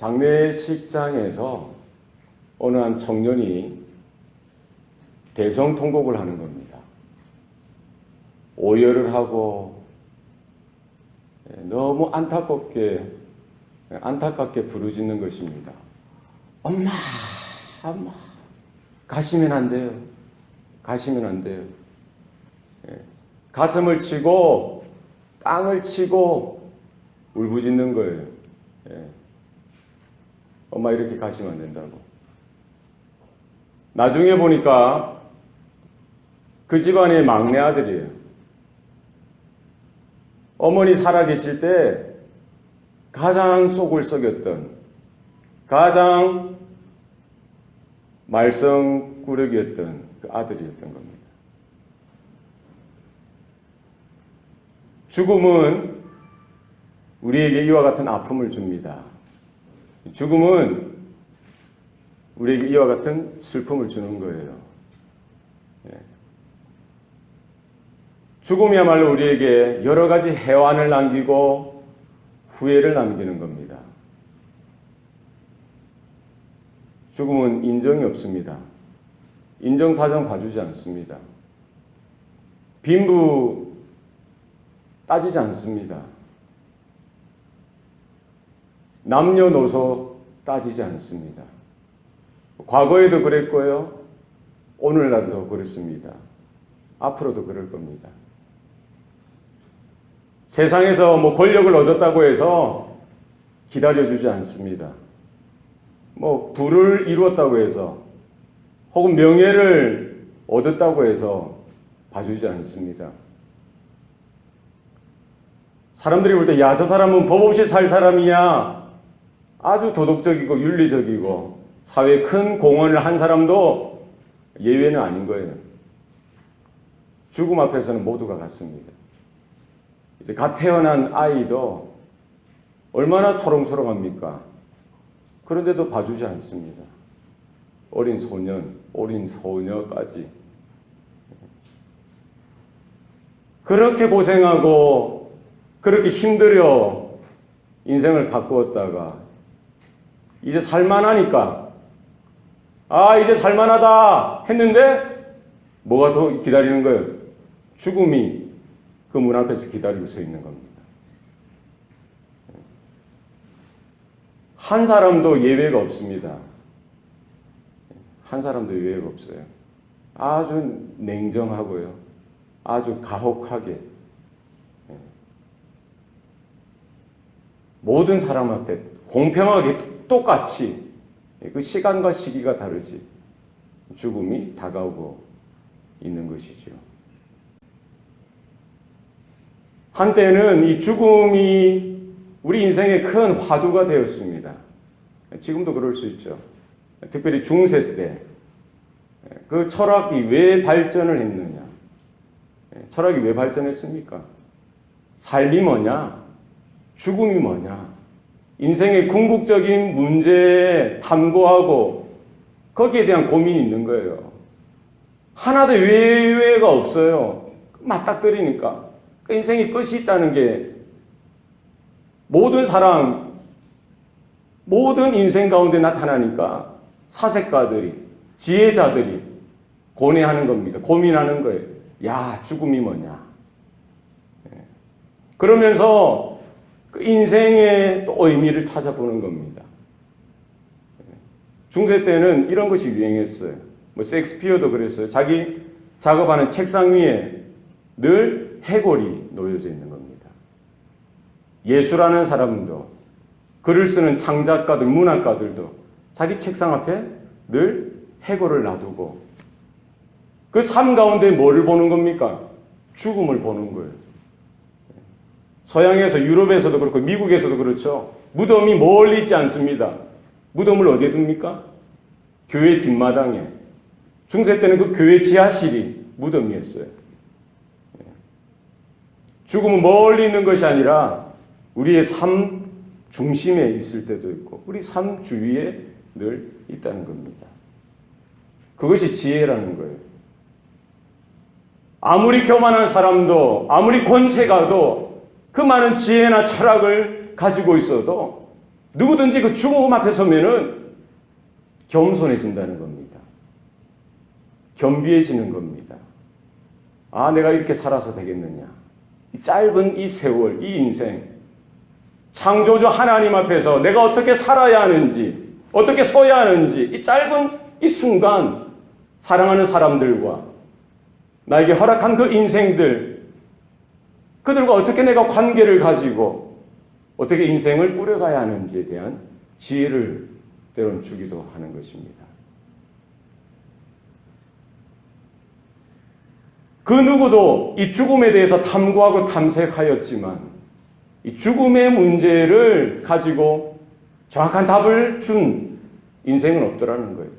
장례식장에서 어느 한 청년이 대성 통곡을 하는 겁니다. 오열을 하고 예, 너무 안타깝게 안타깝게 부르짖는 것입니다. 엄마, 엄마, 가시면 안 돼요. 가시면 안 돼요. 예, 가슴을 치고 땅을 치고 울부짖는 거예요. 예. 엄마 이렇게 가시면 안 된다고. 나중에 보니까 그 집안의 막내 아들이에요. 어머니 살아계실 때 가장 속을 썩였던 가장 말썽꾸러기였던 그 아들이었던 겁니다. 죽음은 우리에게 이와 같은 아픔을 줍니다. 죽음은 우리에게 이와 같은 슬픔을 주는 거예요. 예. 죽음이야말로 우리에게 여러 가지 해환을 남기고 후회를 남기는 겁니다. 죽음은 인정이 없습니다. 인정사정 봐주지 않습니다. 빈부 따지지 않습니다. 남녀노소 따지지 않습니다. 과거에도 그랬고요. 오늘날도 그렇습니다. 앞으로도 그럴 겁니다. 세상에서 뭐 권력을 얻었다고 해서 기다려주지 않습니다. 뭐 부를 이루었다고 해서 혹은 명예를 얻었다고 해서 봐주지 않습니다. 사람들이 볼 때, 야, 저 사람은 법 없이 살 사람이야. 아주 도덕적이고 윤리적이고 사회에 큰 공헌을 한 사람도 예외는 아닌 거예요. 죽음 앞에서는 모두가 같습니다. 이제 갓 태어난 아이도 얼마나 초롱초롱합니까? 그런데도 봐주지 않습니다. 어린 소년, 어린 소녀까지. 그렇게 고생하고 그렇게 힘들여 인생을 가꾸었다가 이제 살만하니까 아 이제 살만하다 했는데 뭐가 더 기다리는 거예요? 죽음이 그 문 앞에서 기다리고 서 있는 겁니다. 한 사람도 예외가 없습니다. 한 사람도 예외가 없어요. 아주 냉정하고요. 아주 가혹하게 모든 사람 앞에 공평하게 똑같이 그 시간과 시기가 다르지 죽음이 다가오고 있는 것이죠. 한때는 이 죽음이 우리 인생의 큰 화두가 되었습니다. 지금도 그럴 수 있죠. 특별히 중세 때 그 철학이 왜 발전을 했느냐? 철학이 왜 발전했습니까? 삶이 뭐냐? 죽음이 뭐냐? 인생의 궁극적인 문제에 탐구하고 거기에 대한 고민이 있는 거예요. 하나도 외외가 없어요. 맞닥뜨리니까. 그 인생이 끝이 있다는 게 모든 사람, 모든 인생 가운데 나타나니까 사색가들이, 지혜자들이 고뇌하는 겁니다. 고민하는 거예요. 야, 죽음이 뭐냐. 그러면서 그 인생의 또 의미를 찾아보는 겁니다. 중세 때는 이런 것이 유행했어요. 뭐 섹스피어도 그랬어요. 자기 작업하는 책상 위에 늘 해골이 놓여져 있는 겁니다. 예술하는 사람도 글을 쓰는 창작가들, 문학가들도 자기 책상 앞에 늘 해골을 놔두고 그 삶 가운데 뭐를 보는 겁니까? 죽음을 보는 거예요. 서양에서 유럽에서도 그렇고 미국에서도 그렇죠. 무덤이 멀리 있지 않습니다. 무덤을 어디에 둡니까? 교회 뒷마당에. 중세 때는 그 교회 지하실이 무덤이었어요. 죽음은 멀리 있는 것이 아니라 우리의 삶 중심에 있을 때도 있고 우리 삶 주위에 늘 있다는 겁니다. 그것이 지혜라는 거예요. 아무리 교만한 사람도 아무리 권세가도 그 많은 지혜나 철학을 가지고 있어도 누구든지 그 죽음 앞에 서면은 겸손해진다는 겁니다. 겸비해지는 겁니다. 아, 내가 이렇게 살아서 되겠느냐. 이 짧은 이 세월, 이 인생. 창조주 하나님 앞에서 내가 어떻게 살아야 하는지, 어떻게 서야 하는지, 이 짧은 이 순간, 사랑하는 사람들과 나에게 허락한 그 인생들, 그들과 어떻게 내가 관계를 가지고 어떻게 인생을 꾸려가야 하는지에 대한 지혜를 때론 주기도 하는 것입니다. 그 누구도 이 죽음에 대해서 탐구하고 탐색하였지만 이 죽음의 문제를 가지고 정확한 답을 준 인생은 없더라는 거예요.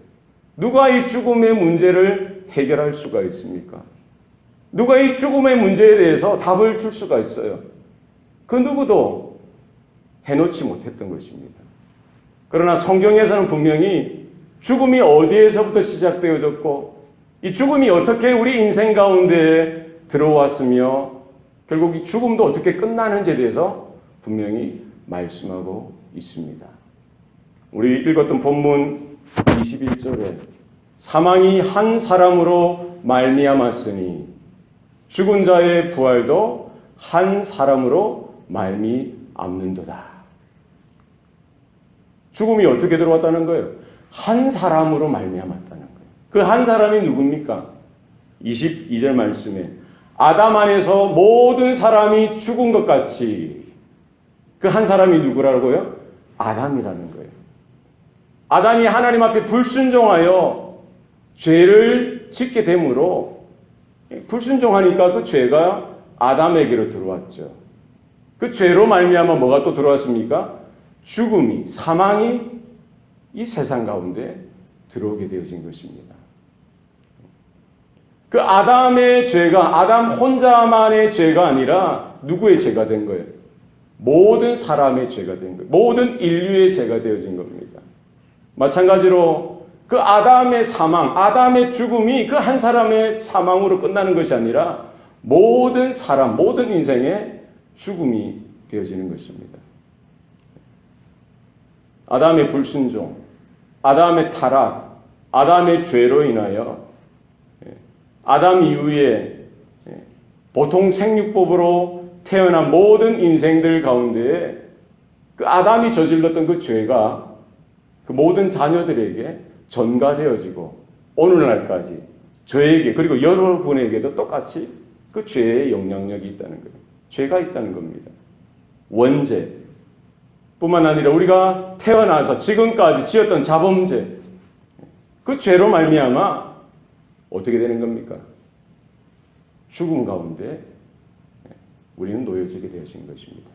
누가 이 죽음의 문제를 해결할 수가 있습니까? 누가 이 죽음의 문제에 대해서 답을 줄 수가 있어요? 그 누구도 해놓지 못했던 것입니다. 그러나 성경에서는 분명히 죽음이 어디에서부터 시작되어졌고 이 죽음이 어떻게 우리 인생 가운데 들어왔으며 결국 이 죽음도 어떻게 끝나는지에 대해서 분명히 말씀하고 있습니다. 우리 읽었던 본문 21절에 사망이 한 사람으로 말미암았으니 죽은 자의 부활도 한 사람으로 말미암는도다. 죽음이 어떻게 들어왔다는 거예요? 한 사람으로 말미암았다는 거예요. 그 한 사람이 누굽니까? 22절 말씀에 아담 안에서 모든 사람이 죽은 것 같이 그 한 사람이 누구라고요? 아담이라는 거예요. 아담이 하나님 앞에 불순종하여 죄를 짓게 되므로 불순종하니까 그 죄가 아담에게로 들어왔죠. 그 죄로 말미암아 뭐가 또 들어왔습니까? 죽음이 사망이 이 세상 가운데 들어오게 되어진 것입니다. 그 아담의 죄가 아담 혼자만의 죄가 아니라 누구의 죄가 된 거예요? 모든 사람의 죄가 된 거예요. 모든 인류의 죄가 되어진 겁니다. 마찬가지로 그 아담의 사망, 아담의 죽음이 그 한 사람의 사망으로 끝나는 것이 아니라 모든 사람, 모든 인생의 죽음이 되어지는 것입니다. 아담의 불순종, 아담의 타락, 아담의 죄로 인하여 아담 이후에 보통 생육법으로 태어난 모든 인생들 가운데 그 아담이 저질렀던 그 죄가 그 모든 자녀들에게 전가되어지고 오늘 날까지 저에게 그리고 여러분에게도 똑같이 그 죄의 영향력이 있다는 거예요. 죄가 있다는 겁니다. 원죄 뿐만 아니라 우리가 태어나서 지금까지 지었던 자범죄 그 죄로 말미암아 어떻게 되는 겁니까? 죽음 가운데 우리는 놓여지게 되어진 것입니다.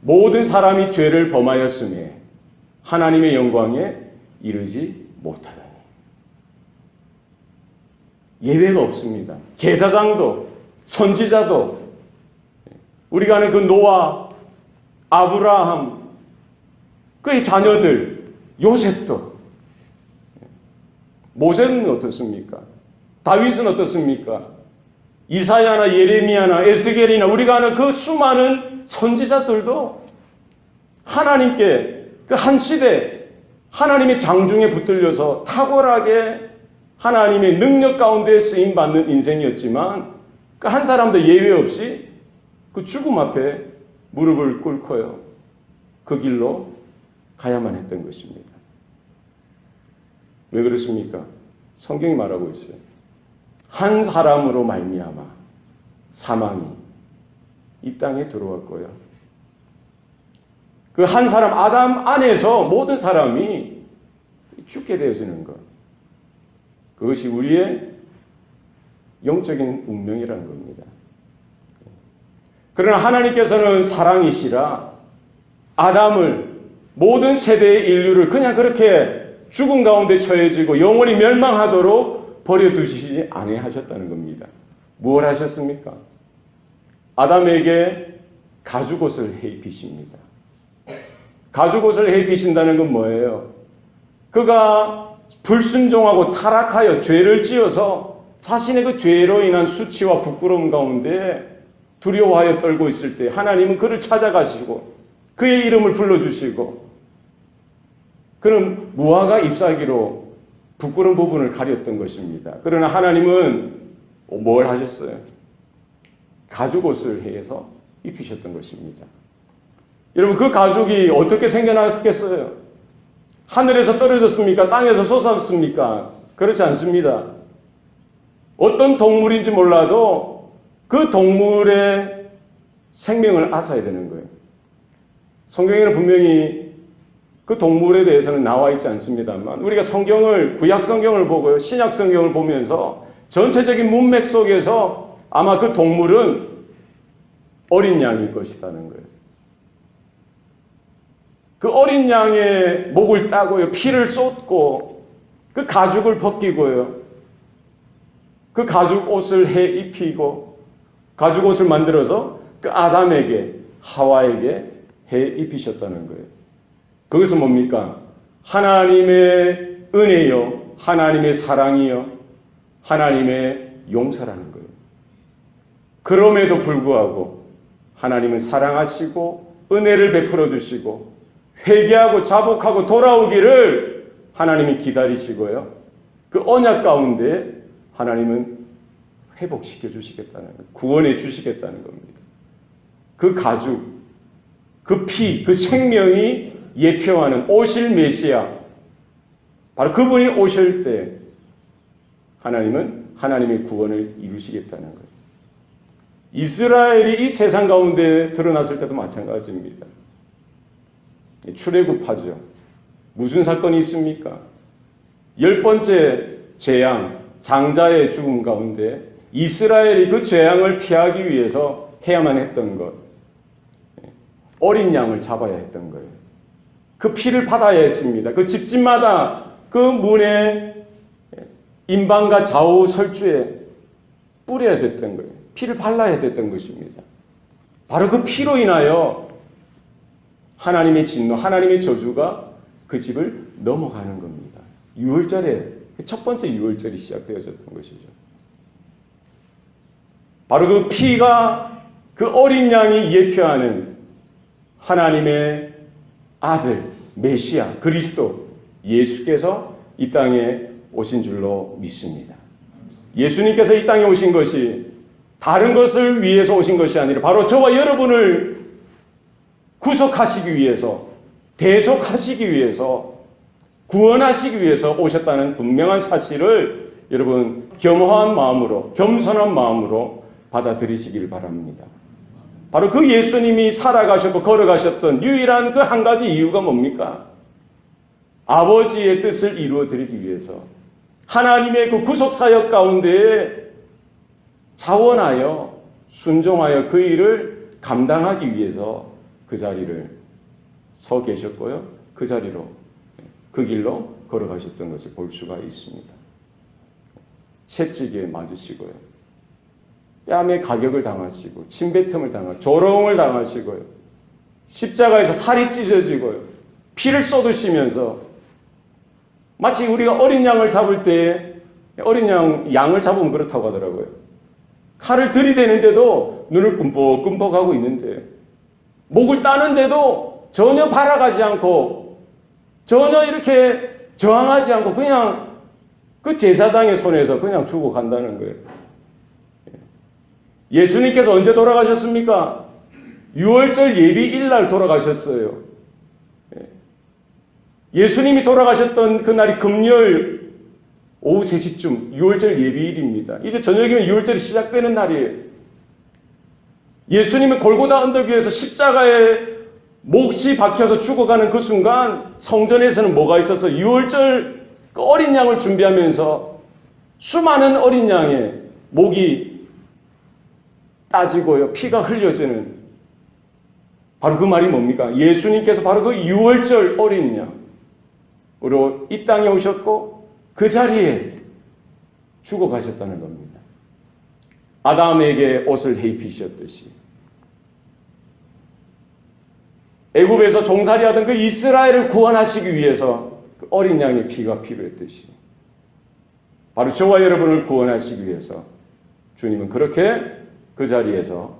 모든 사람이 죄를 범하였음에 하나님의 영광에 이르지 못하다니. 예외가 없습니다. 제사장도 선지자도 우리가 아는 그 노아, 아브라함, 그의 자녀들, 요셉도 모세는 어떻습니까? 다윗은 어떻습니까? 이사야나 예레미야나 에스겔이나 우리가 아는 그 수많은 선지자들도 하나님께 그 한 시대 하나님의 장중에 붙들려서 탁월하게 하나님의 능력 가운데 쓰임 받는 인생이었지만 그 한 사람도 예외 없이 그 죽음 앞에 무릎을 꿇고요. 그 길로 가야만 했던 것입니다. 왜 그렇습니까? 성경이 말하고 있어요. 한 사람으로 말미암아 사망이 이 땅에 들어왔고요. 그 한 사람 아담 안에서 모든 사람이 죽게 되어지는 것. 그것이 우리의 영적인 운명이라는 겁니다. 그러나 하나님께서는 사랑이시라 아담을 모든 세대의 인류를 그냥 그렇게 죽음 가운데 처해지고 영원히 멸망하도록 버려두시지 아니하셨다는 겁니다. 무엇 하셨습니까? 아담에게 가죽옷을 해입히십니다. 가죽옷을 해입히신다는 건 뭐예요? 그가 불순종하고 타락하여 죄를 지어서 자신의 그 죄로 인한 수치와 부끄러움 가운데 두려워하여 떨고 있을 때 하나님은 그를 찾아가시고 그의 이름을 불러주시고 그는 무화과 잎사귀로 부끄러운 부분을 가렸던 것입니다. 그러나 하나님은 뭘 하셨어요? 가죽 옷을 해서 입히셨던 것입니다. 여러분 그 가죽이 어떻게 생겨났겠어요? 하늘에서 떨어졌습니까? 땅에서 솟았습니까? 그렇지 않습니다. 어떤 동물인지 몰라도 그 동물의 생명을 앗아야 되는 거예요. 성경에는 분명히 그 동물에 대해서는 나와 있지 않습니다만 우리가 성경을 구약 성경을 보고요 신약 성경을 보면서 전체적인 문맥 속에서 아마 그 동물은 어린 양일 것이라는 거예요. 그 어린 양의 목을 따고요 피를 쏟고 그 가죽을 벗기고요 그 가죽 옷을 해 입히고 가죽 옷을 만들어서 그 아담에게 하와에게 해 입히셨다는 거예요. 그것은 뭡니까? 하나님의 은혜요, 하나님의 사랑이요, 하나님의 용서라는 거예요. 그럼에도 불구하고 하나님은 사랑하시고 은혜를 베풀어 주시고 회개하고 자복하고 돌아오기를 하나님이 기다리시고요. 그 언약 가운데 하나님은 회복시켜 주시겠다는 거예요. 구원해 주시겠다는 겁니다. 그 가죽, 그 피, 그 생명이 예표하는 오실 메시아. 바로 그분이 오실 때 하나님은 하나님의 구원을 이루시겠다는 거예요. 이스라엘이 이 세상 가운데 드러났을 때도 마찬가지입니다. 출애굽하죠. 무슨 사건이 있습니까? 열 번째 재앙, 장자의 죽음 가운데 이스라엘이 그 재앙을 피하기 위해서 해야만 했던 것. 어린 양을 잡아야 했던 거예요. 그 피를 받아야 했습니다. 그 집집마다 그 문에 인방과 좌우 설주에 뿌려야 됐던 거예요. 피를 발라야 됐던 것입니다. 바로 그 피로 인하여 하나님의 진노, 하나님의 저주가 그 집을 넘어가는 겁니다. 6월절에 그 첫 번째 6월절이 시작되어졌던 것이죠. 바로 그 피가 그 어린 양이 예표하는 하나님의 아들 메시아 그리스도 예수께서 이 땅에 오신 줄로 믿습니다. 예수님께서 이 땅에 오신 것이 다른 것을 위해서 오신 것이 아니라 바로 저와 여러분을 구속하시기 위해서 대속하시기 위해서 구원하시기 위해서 오셨다는 분명한 사실을 여러분 겸허한 마음으로 겸손한 마음으로 받아들이시길 바랍니다. 바로 그 예수님이 살아가셨고 걸어가셨던 유일한 그 한 가지 이유가 뭡니까? 아버지의 뜻을 이루어 드리기 위해서 하나님의 그 구속 사역 가운데 자원하여 순종하여 그 일을 감당하기 위해서 그 자리를 서 계셨고요. 그 자리로 그 길로 걸어가셨던 것을 볼 수가 있습니다. 채찍에 맞으시고요. 뺨에 가격을 당하시고 침뱉음을 당하고 조롱을 당하시고요. 십자가에서 살이 찢어지고요. 피를 쏟으시면서 마치 우리가 어린 양을 잡을 때 어린 양 양을 잡으면 그렇다고 하더라고요. 칼을 들이대는데도 눈을 끔뻑끔뻑하고 있는데 목을 따는데도 전혀 발아가지 않고 전혀 이렇게 저항하지 않고 그냥 그 제사장의 손에서 그냥 주고 간다는 거예요. 예수님께서 언제 돌아가셨습니까? 6월절 예비 일 날 돌아가셨어요. 예수님이 돌아가셨던 그날이 금요일 오후 3시쯤 6월절 예비일입니다. 이제 저녁이면 6월절이 시작되는 날이에요. 예수님은 골고다 언덕 위에서 십자가에 몫이 박혀서 죽어가는 그 순간 성전에서는 뭐가 있어서 6월절 그 어린 양을 준비하면서 수많은 어린 양의 목이 따지고요. 피가 흘려지는 바로 그 말이 뭡니까? 예수님께서 바로 그 6월절 어린 양으로 이 땅에 오셨고 그 자리에 죽어가셨다는 겁니다. 아담에게 옷을 해입히셨듯이 애굽에서 종살이하던 그 이스라엘을 구원하시기 위해서 그 어린 양의 피가 필요했듯이 바로 저와 여러분을 구원하시기 위해서 주님은 그렇게 그 자리에서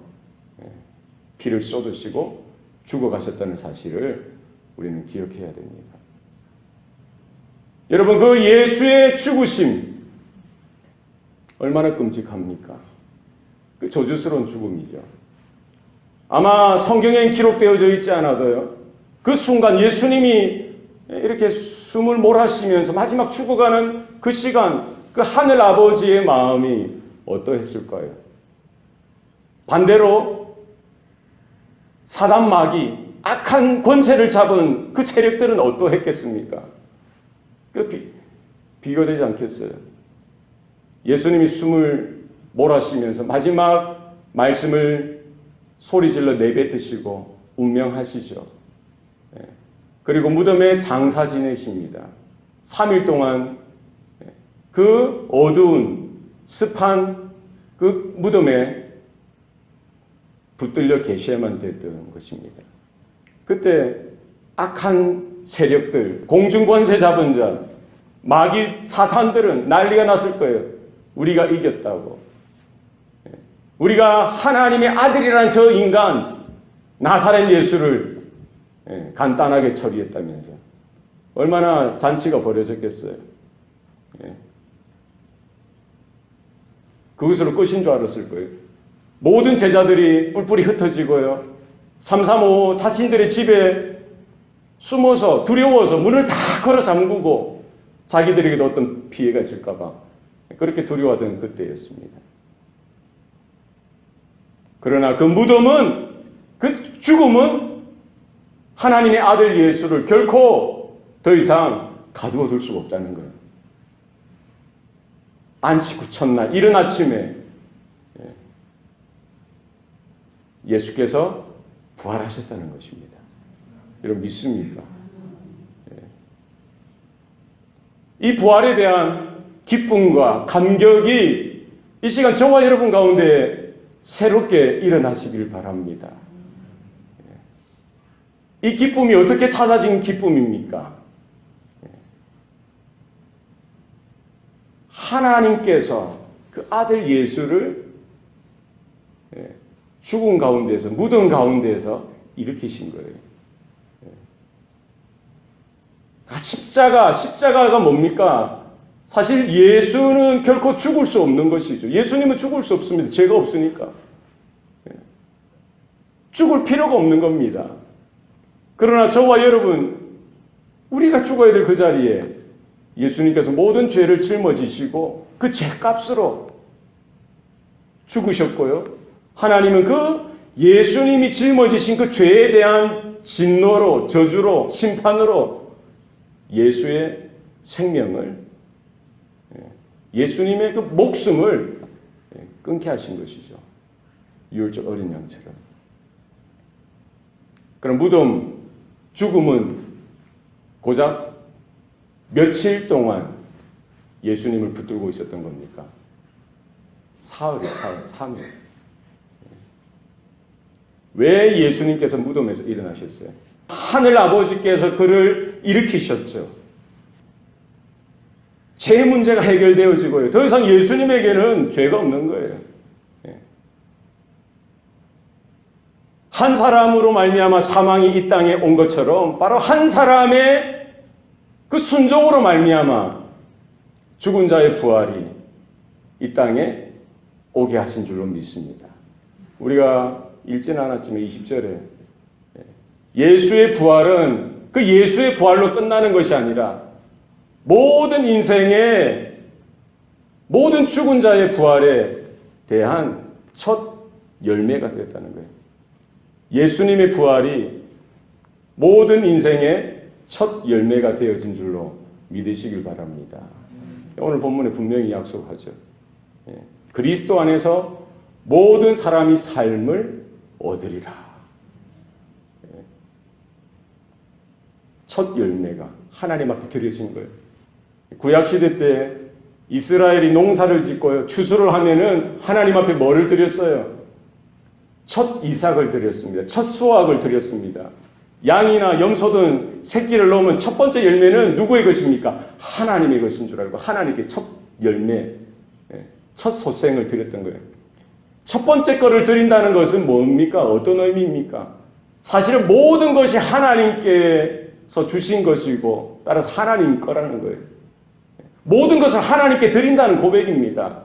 피를 쏟으시고 죽어가셨다는 사실을 우리는 기억해야 됩니다. 여러분 그 예수의 죽으심 얼마나 끔찍합니까? 그 저주스러운 죽음이죠. 아마 성경에 기록되어져 있지 않아도요. 그 순간 예수님이 이렇게 숨을 몰아쉬면서 마지막 죽어가는 그 시간, 그 하늘 아버지의 마음이 어떠했을까요? 반대로 사단 마귀, 악한 권세를 잡은 그 세력들은 어떠했겠습니까? 그 비, 비교되지 않겠어요? 예수님이 숨을 몰아쉬면서 마지막 말씀을 소리질러 내뱉으시고 운명하시죠. 예. 그리고 무덤에 장사 지내십니다. 3일 동안 예. 그 어두운 습한 그 무덤에 붙들려 계셔야만 됐던 것입니다. 그때 악한 세력들, 공중권세 잡은 자, 마귀 사탄들은 난리가 났을 거예요. 우리가 이겼다고. 예. 우리가 하나님의 아들이라는 저 인간, 나사렛 예수를 예, 간단하게 처리했다면서. 얼마나 잔치가 벌어졌겠어요. 예. 그것으로 끝인 줄 알았을 거예요. 모든 제자들이 뿔뿔이 흩어지고요. 335 자신들의 집에 숨어서 두려워서 문을 다 걸어 잠그고 자기들에게도 어떤 피해가 있을까봐 그렇게 두려워하던 그때였습니다. 그러나 그 무덤은 그 죽음은 하나님의 아들 예수를 결코 더 이상 가두어 둘 수가 없다는 거예요. 안식 후 첫날 이른 아침에 예수께서 부활하셨다는 것입니다. 여러분 믿습니까? 이 부활에 대한 기쁨과 감격이 이 시간 저와 여러분 가운데 새롭게 일어나시길 바랍니다. 이 기쁨이 어떻게 찾아진 기쁨입니까? 하나님께서 그 아들 예수를 죽은 가운데서 무덤 가운데서 일으키신 거예요. 아, 십자가, 십자가가 뭡니까? 사실 예수는 결코 죽을 수 없는 것이죠. 예수님은 죽을 수 없습니다. 죄가 없으니까. 죽을 필요가 없는 겁니다. 그러나 저와 여러분, 우리가 죽어야 될 그 자리에 예수님께서 모든 죄를 짊어지시고 그 죄값으로 죽으셨고요. 하나님은 그 예수님이 짊어지신 그 죄에 대한 진노로, 저주로, 심판으로 예수의 생명을, 예수님의 그 목숨을 끊게 하신 것이죠. 유월절 어린 양처럼. 그럼 무덤, 죽음은 고작 며칠 동안 예수님을 붙들고 있었던 겁니까? 사흘이 사흘, 3일. 왜 예수님께서 무덤에서 일어나셨어요? 하늘 아버지께서 그를 일으키셨죠. 죄 문제가 해결되어지고요. 더 이상 예수님에게는 죄가 없는 거예요. 예. 한 사람으로 말미암아 사망이 이 땅에 온 것처럼 바로 한 사람의 그 순종으로 말미암아 죽은 자의 부활이 이 땅에 오게 하신 줄로 믿습니다. 우리가 읽지는 않았지만 20절에 예수의 부활은 그 예수의 부활로 끝나는 것이 아니라 모든 인생의 모든 죽은 자의 부활에 대한 첫 열매가 되었다는 거예요. 예수님의 부활이 모든 인생의 첫 열매가 되어진 줄로 믿으시길 바랍니다. 오늘 본문에 분명히 약속하죠. 예. 그리스도 안에서 모든 사람이 삶을 얻으리라. 예. 첫 열매가 하나님 앞에 드려진 거예요. 구약 시대 때 이스라엘이 농사를 짓고요. 추수를 하면은 하나님 앞에 뭐를 드렸어요? 첫 이삭을 드렸습니다. 첫 수확을 드렸습니다. 양이나 염소든 새끼를 넣으면 첫 번째 열매는 누구의 것입니까? 하나님의 것인 줄 알고 하나님께 첫 열매, 첫 소생을 드렸던 거예요. 첫 번째 거를 드린다는 것은 뭡니까? 어떤 의미입니까? 사실은 모든 것이 하나님께서 주신 것이고 따라서 하나님 거라는 거예요. 모든 것을 하나님께 드린다는 고백입니다.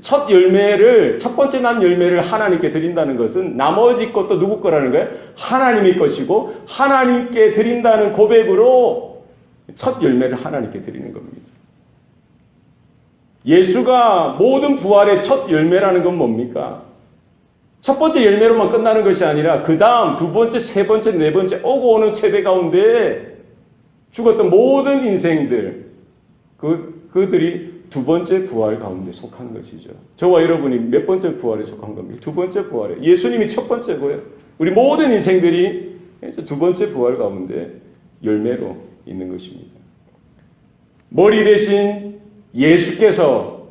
첫 열매를 첫 번째 난 열매를 하나님께 드린다는 것은 나머지 것도 누구 거라는 거예요? 하나님의 것이고 하나님께 드린다는 고백으로 첫 열매를 하나님께 드리는 겁니다. 예수가 모든 부활의 첫 열매라는 건 뭡니까? 첫 번째 열매로만 끝나는 것이 아니라 그 다음 두 번째, 세 번째, 네 번째 오고 오는 세대 가운데 죽었던 모든 인생들 그 그들이 두 번째 부활 가운데 속한 것이죠. 저와 여러분이 몇 번째 부활에 속한 겁니까? 두 번째 부활에 예수님이 첫 번째고요. 우리 모든 인생들이 두 번째 부활 가운데 열매로 있는 것입니다. 머리 대신 예수께서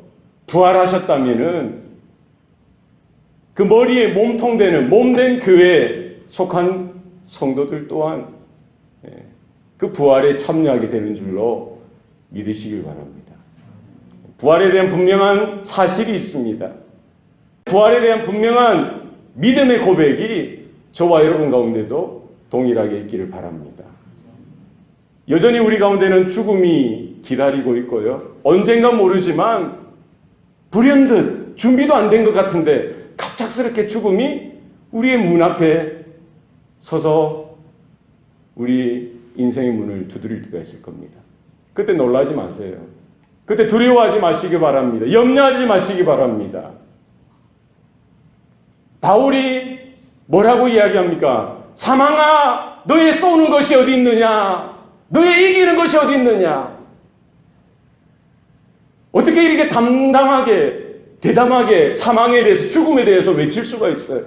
부활하셨다면은 그 머리에 몸통 되는 몸된 교회에 속한 성도들 또한 예, 그 부활에 참여하게 되는 줄로 믿으시길 바랍니다. 부활에 대한 분명한 사실이 있습니다. 부활에 대한 분명한 믿음의 고백이 저와 여러분 가운데도 동일하게 있기를 바랍니다. 여전히 우리 가운데는 죽음이 기다리고 있고요. 언젠가 모르지만 불현듯 준비도 안 된 것 같은데 갑작스럽게 죽음이 우리의 문 앞에 서서 우리 인생의 문을 두드릴 때가 있을 겁니다. 그때 놀라지 마세요. 그때 두려워하지 마시기 바랍니다. 염려하지 마시기 바랍니다. 바울이 뭐라고 이야기합니까? 사망아, 너의 쏘는 것이 어디 있느냐? 너의 이기는 것이 어디 있느냐? 어떻게 이렇게 담담하게, 대담하게 사망에 대해서, 죽음에 대해서 외칠 수가 있어요?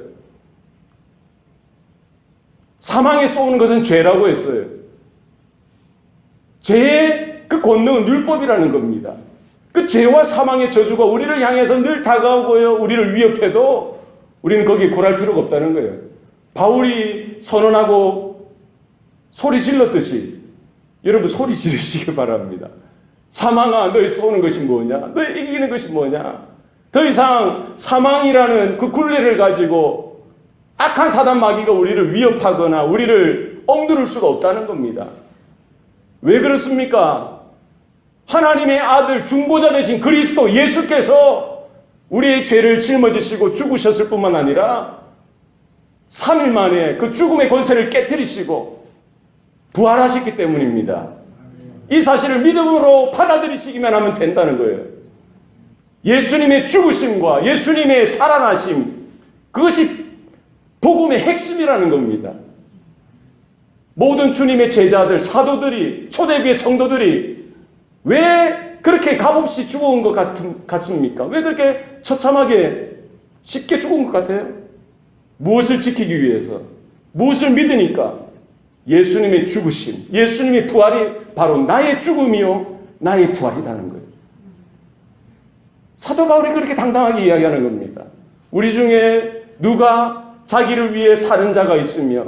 사망에 쏘는 것은 죄라고 했어요. 죄의 그 권능은 율법이라는 겁니다. 그 죄와 사망의 저주가 우리를 향해서 늘 다가오고요. 우리를 위협해도 우리는 거기에 굴할 필요가 없다는 거예요. 바울이 선언하고 소리 질렀듯이 여러분 소리 지르시기 바랍니다. 사망아 너희 쏘는 것이 뭐냐? 너희 이기는 것이 뭐냐? 더 이상 사망이라는 그 굴레를 가지고 악한 사단 마귀가 우리를 위협하거나 우리를 엉두를 수가 없다는 겁니다. 왜 그렇습니까? 하나님의 아들 중보자 되신 그리스도 예수께서 우리의 죄를 짊어지시고 죽으셨을 뿐만 아니라 3일 만에 그 죽음의 권세를 깨뜨리시고 부활하셨기 때문입니다. 이 사실을 믿음으로 받아들이시기만 하면 된다는 거예요. 예수님의 죽으심과 예수님의 살아나심, 그것이 복음의 핵심이라는 겁니다. 모든 주님의 제자들, 사도들이, 초대비의 성도들이 왜 그렇게 값없이 죽어온 것 같은, 같습니까? 왜 그렇게 처참하게 쉽게 죽은 것 같아요? 무엇을 지키기 위해서? 무엇을 믿으니까? 예수님의 죽으심, 예수님의 부활이 바로 나의 죽음이요, 나의 부활이라는 거예요. 사도 바울이 그렇게 당당하게 이야기하는 겁니다. 우리 중에 누가 자기를 위해 사는 자가 있으며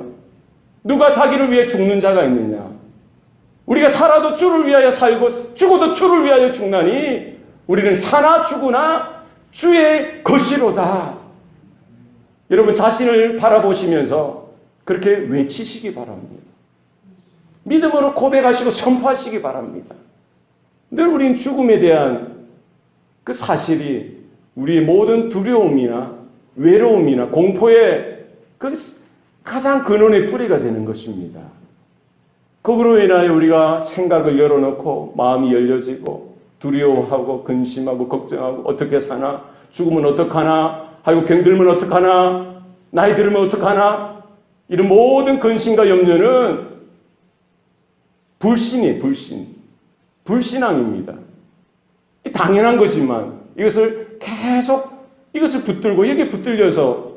누가 자기를 위해 죽는 자가 있느냐? 우리가 살아도 주를 위하여 살고 죽어도 주를 위하여 죽나니 우리는 사나 죽으나 주의 것이로다. 여러분 자신을 바라보시면서 그렇게 외치시기 바랍니다. 믿음으로 고백하시고 선포하시기 바랍니다. 늘 우린 죽음에 대한 그 사실이 우리의 모든 두려움이나 외로움이나 공포의 그 가장 근원의 뿌리가 되는 것입니다. 그로 인하여 우리가 생각을 열어놓고 마음이 열려지고 두려워하고 근심하고 걱정하고 어떻게 사나? 죽으면 어떡하나? 하고 병들면 어떡하나? 나이 들으면 어떡하나? 이런 모든 근심과 염려는 불신이 불신. 불신앙입니다. 당연한 거지만 이것을 계속 이것을 붙들고 여기 붙들려서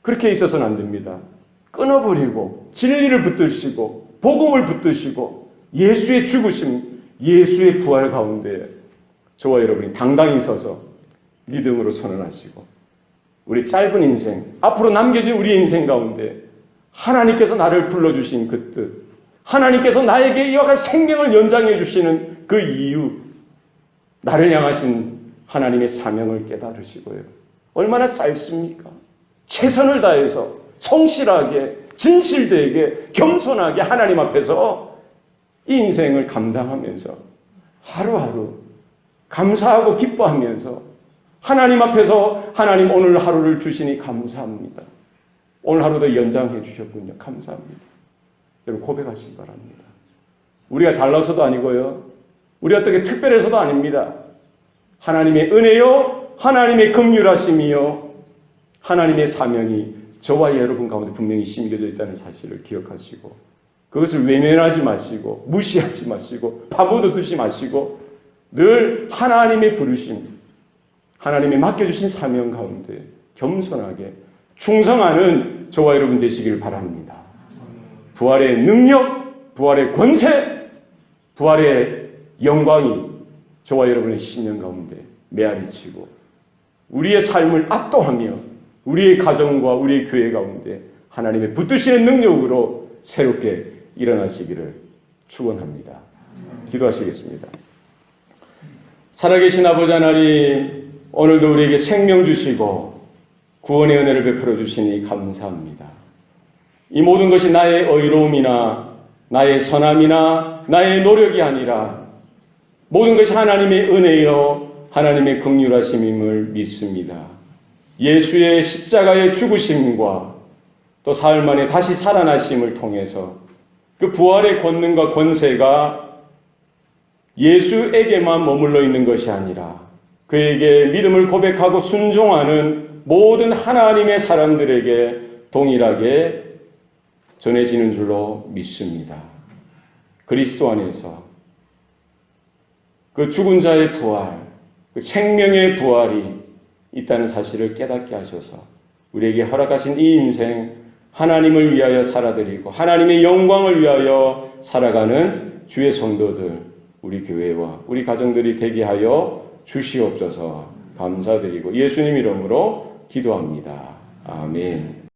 그렇게 있어서는 안 됩니다. 끊어버리고 진리를 붙드시고 복음을 붙드시고 예수의 죽으심, 예수의 부활 가운데 저와 여러분이 당당히 서서 믿음으로 선언하시고 우리 짧은 인생, 앞으로 남겨진 우리 인생 가운데 하나님께서 나를 불러주신 그 뜻, 하나님께서 나에게 이와 같은 생명을 연장해 주시는 그 이유, 나를 향하신 하나님의 사명을 깨달으시고요. 얼마나 짧습니까? 최선을 다해서 성실하게, 진실되게, 겸손하게 하나님 앞에서 이 인생을 감당하면서 하루하루 감사하고 기뻐하면서 하나님 앞에서 하나님 오늘 하루를 주시니 감사합니다. 오늘 하루도 연장해 주셨군요. 감사합니다. 여러분 고백하시기 바랍니다. 우리가 잘나서도 아니고요. 우리 어떻게 특별해서도 아닙니다. 하나님의 은혜요, 하나님의 긍휼하심이요, 하나님의 사명이 저와 여러분 가운데 분명히 심겨져 있다는 사실을 기억하시고 그것을 외면하지 마시고 무시하지 마시고 파묻어 두지 마시고 늘 하나님의 부르심, 하나님의 맡겨주신 사명 가운데 겸손하게 충성하는 저와 여러분 되시길 바랍니다. 부활의 능력, 부활의 권세, 부활의 영광이 저와 여러분의 심령 가운데 메아리치고 우리의 삶을 압도하며 우리의 가정과 우리의 교회 가운데 하나님의 붙드시는 능력으로 새롭게 일어나시기를 축원합니다. 기도하시겠습니다. 살아계신 아버지 하나님, 오늘도 우리에게 생명 주시고 구원의 은혜를 베풀어 주시니 감사합니다. 이 모든 것이 나의 의로움이나 나의 선함이나 나의 노력이 아니라 모든 것이 하나님의 은혜요 하나님의 긍휼하심임을 믿습니다. 예수의 십자가의 죽으심과 또 사흘 만에 다시 살아나심을 통해서 그 부활의 권능과 권세가 예수에게만 머물러 있는 것이 아니라 그에게 믿음을 고백하고 순종하는 모든 하나님의 사람들에게 동일하게 전해지는 줄로 믿습니다. 그리스도 안에서 그 죽은 자의 부활, 그 생명의 부활이 있다는 사실을 깨닫게 하셔서 우리에게 허락하신 이 인생 하나님을 위하여 살아드리고 하나님의 영광을 위하여 살아가는 주의 성도들 우리 교회와 우리 가정들이 되게 하여 주시옵소서 감사드리고 예수님 이름으로 기도합니다. 아멘.